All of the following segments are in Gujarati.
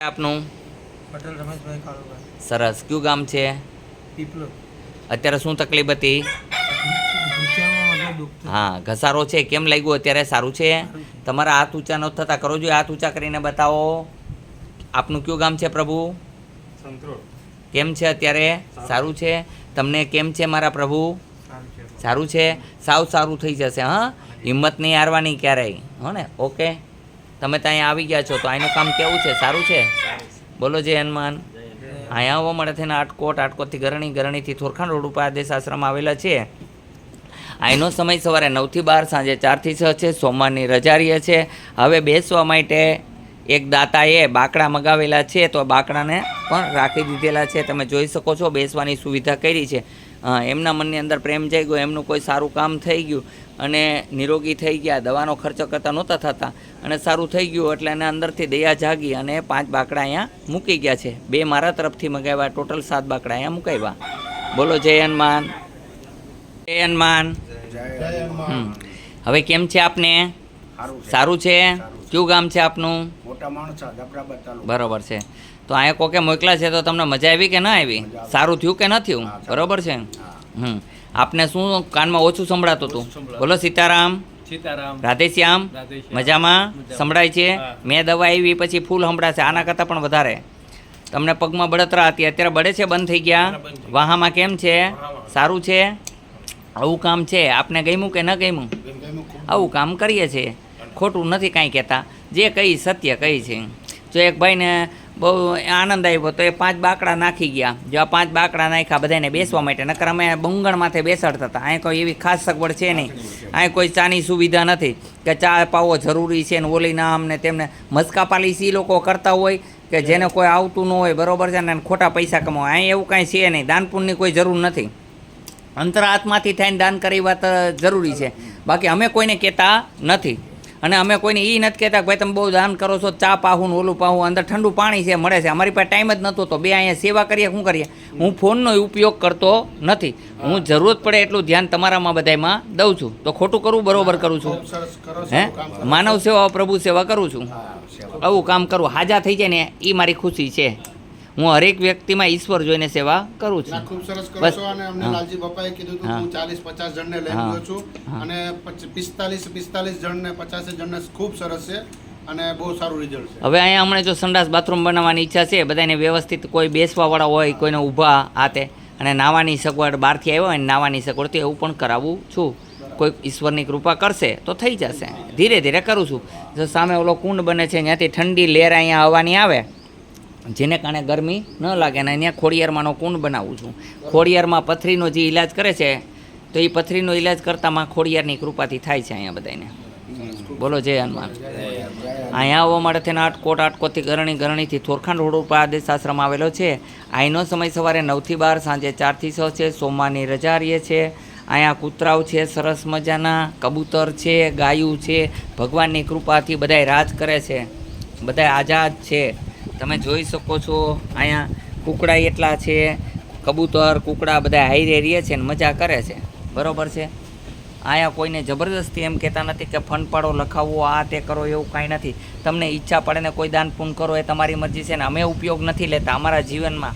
આપનું? પટેલ રમેશભાઈ કાળુભાઈ. સરસ. કયું ગામ છે? પીપલો અત્યારે શું તકલીફ હતી? હા ઘસારો છે. કેમ લાગ્યું અત્યારે? સારું છે? તમારા હાથ ઊંચા ન થતા કરો જોઈએ હાથ ઊંચા કરીને બતાવો. આપનું કયું ગામ છે પ્રભુ? કેમ છે અત્યારે? સારું. છે? તમને કેમ છે મારા પ્રભુ? સારું છે. સારું છે? સાવ સારું થઈ જશે હા? હિંમત નહીં હારવાની ક્યારેય હો ને? ઓકે? તમે ત્યાં અહીંયા આવી ગયા છો, તો અહીંનું કામ કેવું છે? સારું છે? બોલો જય હનુમાન. અહીંયા આવવા મળે થઈને આટકોટ, આટકોટથી ગરણી, ગરણીથી થોરખાણ રોડ ઉપર આદેશ આશ્રમ આવેલા છે. અહીંનો સમય સવારે નવથી બાર, સાંજે ચારથી છ છે, સોમવારની રજા રહે છે. હવે બેસવા માટે એક દાતાએ બાકડા મગાવેલા છે, તો બાકડાને પણ રાખી દીધેલા છે. તમે જોઈ શકો છો, બેસવાની સુવિધા કરી છે. એમના મનની અંદર પ્રેમ જઈ ગયો એમનું કોઈ સારું કામ થઈ ગયું. અને નિરોગી થઈ ગયા. દવાનો ખર્ચો કરતા નહોતા થતા. અને સારું થઈ ગયું એટલે એને અંદરથી દયા જાગી અને પાંચ બાકડા અહીંયા મૂકી ગયા છે. બે મારા તરફથી મગાવ્યા. ટોટલ સાત બાકડા અહીંયા મુકાવ્યા. બોલો જય હનુમાન. જય હનુમાન. હવે કેમ છે આપને? સારું છે. કયું ગામ છે આપનું? મોટા માણસ બરોબર છે. તો અહીંયા કોકે મોકલા છે તો તમને મજા આવી કે ના આવી? સારું થયું કે ન થયું? બરોબર છે? હમ. આપને શું કાનમાં ઓછું સંભળાતું હતું? બોલો સીતારામ. સીતારામ. રાધેશ્યામ. મજામાં. સંભળાય છે? મેં દવા આવી પછી ફૂલ સંભળાશે. આના કરતાં પણ વધારે. તમને પગમાં બળતરા હતી. અત્યારે બળે છે? બંધ થઈ ગયા? વાહામાં કેમ છે? સારું છે? આવું કામ છે? આપને ગમ્યું કે ન ગમ્યું? આવું કામ કરીએ છીએ. ખોટું નથી કાંઈ કહેતા. જે કહી સત્ય કહી છે. જો એક ભાઈને બહુ આનંદ આવ્યો તો એ પાંચ બાકડા નાખી ગયા. જો આ પાંચ બાકડા નાખ્યા બધાને બેસવા માટે. નકર અમે બંગણ માથે બેસાડતા હતા. અહીં કોઈ એવી ખાસ સગવડ છે નહીં. અહીં કોઈ ચાની સુવિધા નથી કે ચા પાવો જરૂરી છે ને ઓલી ને તેમને મસ્કા પાલીસી લોકો કરતા હોય કે જેને કોઈ આવતું ન હોય, બરોબર છે ને ખોટા પૈસા કમાવા. અહીં એવું કાંઈ છે નહીં. દાન કોઈ જરૂર નથી. અંતરાત્માથી થઈને દાન કરી વાત જરૂરી છે. બાકી અમે કોઈને કહેતા નથી. અને અમે કોઈને એ નથી કહેતા કે ભાઈ તમે બહુ દાન કરો છો ચા પાહું ને ઓલું પાહું અંદર ઠંડુ પાણી છે મળે છે. અમારી પાસે ટાઈમ જ નહોતો તો બે અહીંયા સેવા કરીએ શું કરીએ? હું ફોનનો ઉપયોગ કરતો નથી. હું જરૂરત પડે એટલું ધ્યાન તમારામાં બધામાં દઉં છું. તો ખોટું કરવું બરોબર કરું છું. હે? કરો માનવ સેવા પ્રભુ સેવા કરું છું. આવું કામ કરું હાજા થઈ જાય ને એ મારી ખુશી છે. હું હરેક વ્યક્તિમાં ઈશ્વર જોઈને સેવા કરું છું. ખૂબ સરસ કરો. છો અને અમને લાલજી બાપાએ કીધું હતું હું ચાલીસ પચાસ જણને લઈ ગયો છું. અને પિસ્તાલીસ પિસ્તાલીસ જણને પચાસ જણને ખૂબ સરસ છે અને બહુ સારું રિઝલ્ટ છે. હવે અહીંયા હમણાં જો સંડાસ બાથરૂમ બનાવવાની ઈચ્છા છે બધાને વ્યવસ્થિત કોઈ બેસવાવાળા હોય કોઈને ઊભા આતે અને નાવાની સગવડ બહારથી આવ્યો હોય નાવાની સગવડ તો એવું પણ કરાવું છું. કોઈ ઈશ્વરની કૃપા કરશે તો થઈ જશે. ધીરે ધીરે કરું છું. જો સામે ઓલો કુંડ બને છે ત્યાંથી ઠંડી લહેર અહીંયા આવવાની આવે જેને કારણે ગરમી ન લાગે અને અહીંયા ખોડિયારમાંનો કુંડ બનાવું છું. ખોડિયારમાં પથરીનો જે ઈલાજ કરે છે, તો એ પથરીનો ઈલાજ કરતાંમાં ખોડિયારની કૃપાથી થાય છે અહીંયા બધાને બોલો જય હનુમાન. અહીંયા આવવા માટે થઈને આટકોટ આટકોટથી ગરણી, ગરણીથી થોરખાંડ રોડ ઉપર આદેશ આશ્રમ આવેલો છે. અહીંનો સમય સવારે નવથી બાર, સાંજે ચારથી છ છે, સોમવારની રજા રહીએ છે. અહીંયા કૂતરાઓ છે, સરસ મજાના, કબૂતર છે, ગાયું છે, ભગવાનની કૃપાથી બધાય રાજ કરે છે. બધાય આઝાદ છે. તમે જોઈ શકો છો, અહીંયા કુકડા એટલા છે, કબૂતર, કુકડા બધા હાઈરે રહે છે ને મજા કરે છે. બરાબર છે? અહીંયા કોઈને જબરદસ્તી એમ કહેતા નથી કે ફંડ પાડો, લખાવો, આ તે કરો, એવું કાંઈ નથી. તમને ઈચ્છા પડે ને કોઈ દાન પૂન કરો એ તમારી મરજી છે ને અમે ઉપયોગ નથી લેતા. અમારા જીવનમાં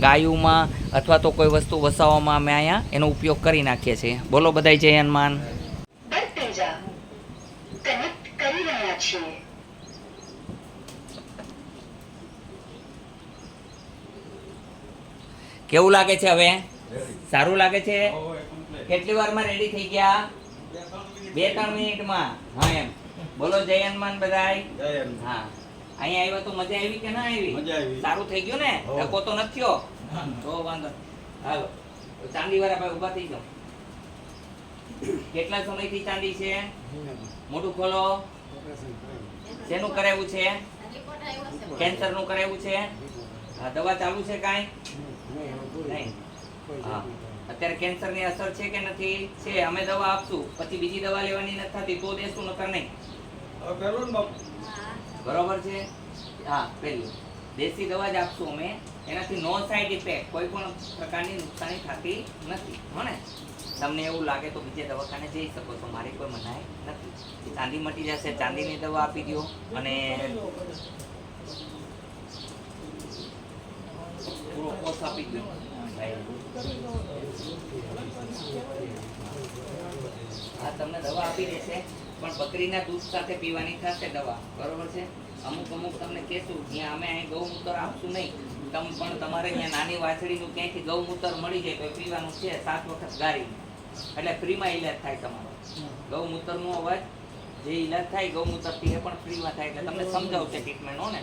ગાયુંમાં અથવા તો કોઈ વસ્તુ વસાવવામાં અમે અહીંયા એનો ઉપયોગ કરી નાખીએ છીએ. બોલો બધાય જય હનુમાન. કરી રહ્યા છીએ. કેવું લાગે છે હવે? સારું લાગે છે? કેટલી વારમાં રેડી થઈ ગયા? બે ત્રણ મિનિટમાં. હા એમ. બોલો જય હનુમાન બધાય. હા. અહીંયા આવ્યો તો મજા આવી કે ના આવી? સારું થઈ ગયું ને? ધક્કો તો નથી થયો? તો વાંધો હાલો. ચાંદી વાળા ભાઈ ઊભા થઈ જાઓ. કેટલા સમયથી ચાંદી છે? મોટું ખોલો. શેનું કરાવ્યું છે? કેન્સરનું કરાવ્યું છે? દવા ચાલુ છે કાંઈ? અત્યારે કેન્સરની અસર છે કે નથી? છે અમે દવા આપશું પછી બીજી દવા લેવાની નથી થતી તો દેશું નકર નહીં. બરોબર છે? હા પેલું દેશી દવા જ આપશું અમે. એનાથી નો સાઈડ ઇફેક્ટ કોઈ પણ પ્રકારની નુકસાની થતી નથી હોને તમને એવું લાગે તો બીજે દવાખાને જઈ શકો છો મારી કોઈ મનાય નથી. ચાંદી મટી જશે ચાંદીની દવા આપી દો અને ડોઝ આપી ગયો આ તમને દવા આપી દેશે પણ બકરીના દૂધ સાથે પીવાની થશે દવા બરોબર છે અમુક અમુક તમને કહેશું ત્યાં અમે અહીં ગૌમૂત્ર આપશું નહીં તમ પણ તમારે અહીંયા નાની વાછડીનું ક્યાંયથી ગૌમૂત્ર મળી જાય તો પીવાનું છે સાત વખત ગારી એટલે ફ્રીમાં ઈલાજ થાય તમારો. ગૌમૂત્રનો અવાજ જે ઈલાજ થાય ગૌમૂત્રથી એ પણ ફ્રીમાં થાય. એટલે તમને સમજાવશે ટ્રીટમેન્ટ હો ને?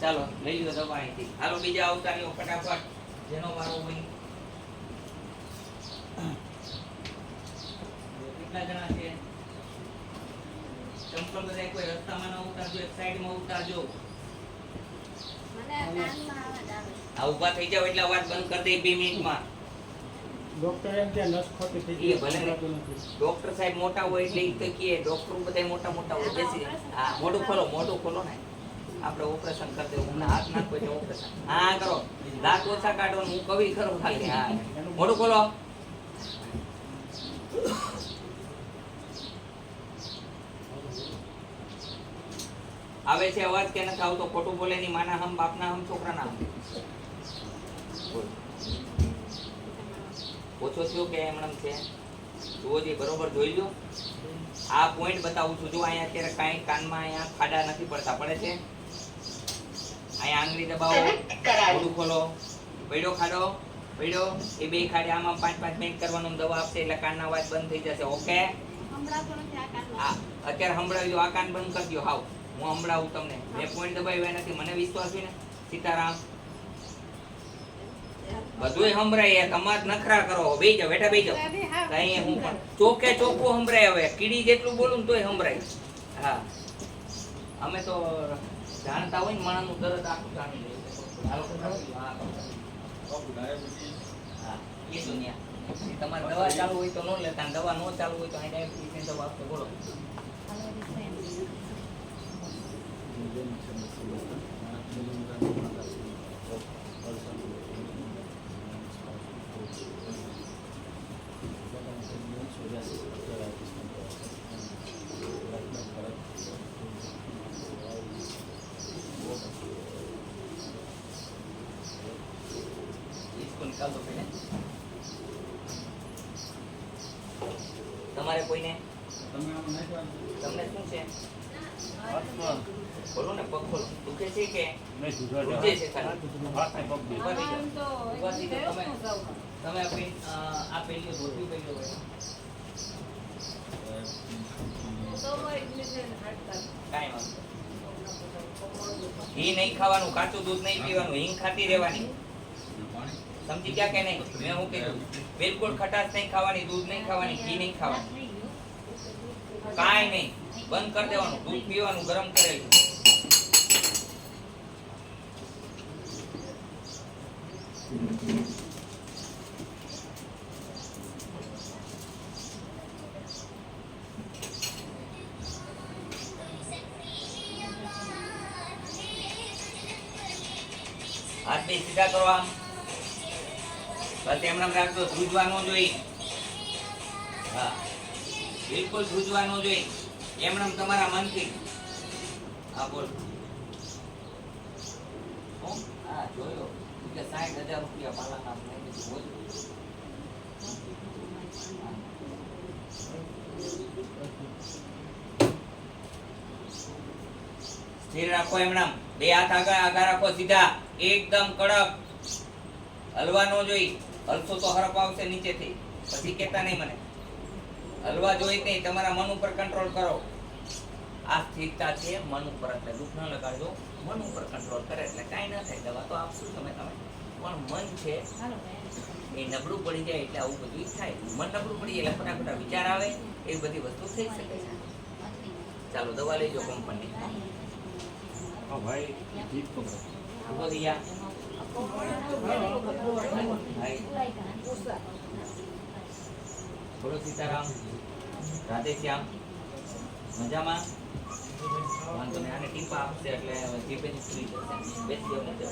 ચાલો લઈ લ્યો દવા અહીંથી. હાલો બીજા અવતારીઓ ફટાફટ. જેનો વારો હોય. કેટલા જણા છે? ચંપલ બધા કોઈ રસ્તામાં ન ઉતારજો એક સાઈડમાં ઉતારજો. આ ઊભા થઈ જાવ એટલે અવાજ બંધ કરી દે બે મિનિટમાં. ડોક્ટર એમ કે નસ ખોટી થઈ ગઈ ભલે. ડોક્ટર સાહેબ મોટા હોય એટલે એ તો કહે ડોક્ટર બધા મોટા મોટા હોય બેસી. હા મોઢું ખોલો મોઢું ખોલો ને. આપણે ઓપરેશન કરી દેવું. હમણાં હાથ નાખો એટલે ઓપરેશન. હા, કરો. દાંત ઓછા કાઢવાનું હું કવિ ખરો ખાલી. હા. મોટું બોલો આવે છે અવાજ કે નથી આવતો? ખોટું બોલે ની માના હમ, બાપના હમ, છોકરાના હમ? ઓછો થયો કે એમ છે? જુઓ જે બરોબર જોઈ લો આ પોઈન્ટ બતાવું છું. જો અહીંયા અત્યારે કાંઈ કાનમાં અહીંયા ખાડા નથી પડતા. પડે છે? અહીંયા આંગળી દબાવો મોઢું ખોલો. પડ્યો ખાડો, પડ્યો. એ બે ખાડે આમાં પાંચ પાંચ મિનિટ કરવાનું દવા આપશે એટલે કાનના અવાજ બંધ થઈ જશે. ઓકે? અત્યારે સંભળાવી આ કાન બંધ કરી હાવ. હું સંભળાવું તમને. મેં પોઈન્ટ દબાવ્યા નથી. મને વિશ્વાસ હોય ને? સીતારામ. બધું સંભળાય તમાર નખરા કરો. બે જાઓ, બેઠા બે જાઓ. કઈ હું પણ ચોકે ચોખ્ખું સંભળાય હવે. કીડી જેટલું બોલું ને તોય સંભળાય. હા. અમે તો જાણતા હોય ને માણસનું તરત આખું જાણી લે. એ દુનિયા તમારે દવા ચાલુ હોય તો ન લેતા દવા ન ચાલુ હોય તો અહીં ડાયાબિટીસની દવા આપતો બોલો. Thank you. ચાલતો કોઈને તમારે કોઈને? તમને શું છે? વાંધો ઘી નહીં ખાવાનું કાચું દૂધ નહીં પીવાનું હિંગ ખાતી રહેવાની. સમજી ગયા કે નહીં? મેં હું કીધું, બિલકુલ ખટાશ નહીં ખાવાની, દૂધ નહીં ખાવાની, ઘી નહીં ખાવાની. કાંઈ નહીં. બંધ કરી દેવાનું. દૂધ પીવાનું, ગરમ કરેલું હાથ સીધા કરો આમ. બસ એમ નામ રાખજો જોઈએ. હા, બિલકુલ ધ્રુજવા ન જોઈએ. એમ નામ તમારા મનથી. હા, બોલ. હું? જોયો. કે સાઠ હજાર રૂપિયા પાલાના મેં કીધું બોલ. સ્થિર રાખો એમનામ બે હાથ આગળ આગળ રાખો સીધા. એકદમ કડક. હલવા ન જોઈ હલશો તો હરપ આવશે નીચેથી. પછી કહેતા નહીં મને. હલવા જોઈ નહીં તમારા મન ઉપર કંટ્રોલ કરો. આ સ્થિરતા છે મન ઉપર એટલે દુઃખ ન લગાડજો. મન ઉપર કંટ્રોલ કરે એટલે કાંઈ ના થાય દવા તો આપશું તમે તમે. પણ મન છે એ નબળું પડી જાય એટલે આવું બધું થાય. મન નબળું પડી જાય એટલે ખોટા ખોટા વિચાર આવે એવી બધી વસ્તુ થઈ શકે છે. ચાલો દવા લઈજો કંપની ઊભો થઈ જા. ભાઈ. બોલો સીતારામ, રાધે શ્યામ. મજામાં? વાંધો નહીં, આને ટીપા આપશે એટલે જીભે જ સુઈ જશે. બેસી જાઓ નીચે.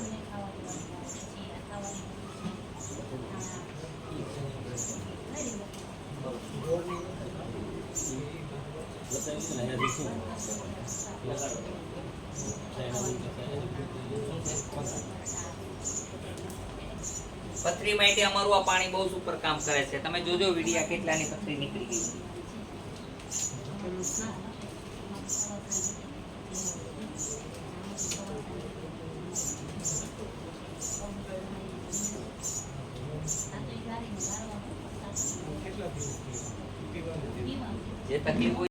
પથરી માટે અમારું આ પાણી બહુ સુપર કામ કરે છે. તમે જોજો વિડિયા કેટલાની પથરી નીકળી ગઈ. જે તકલીફ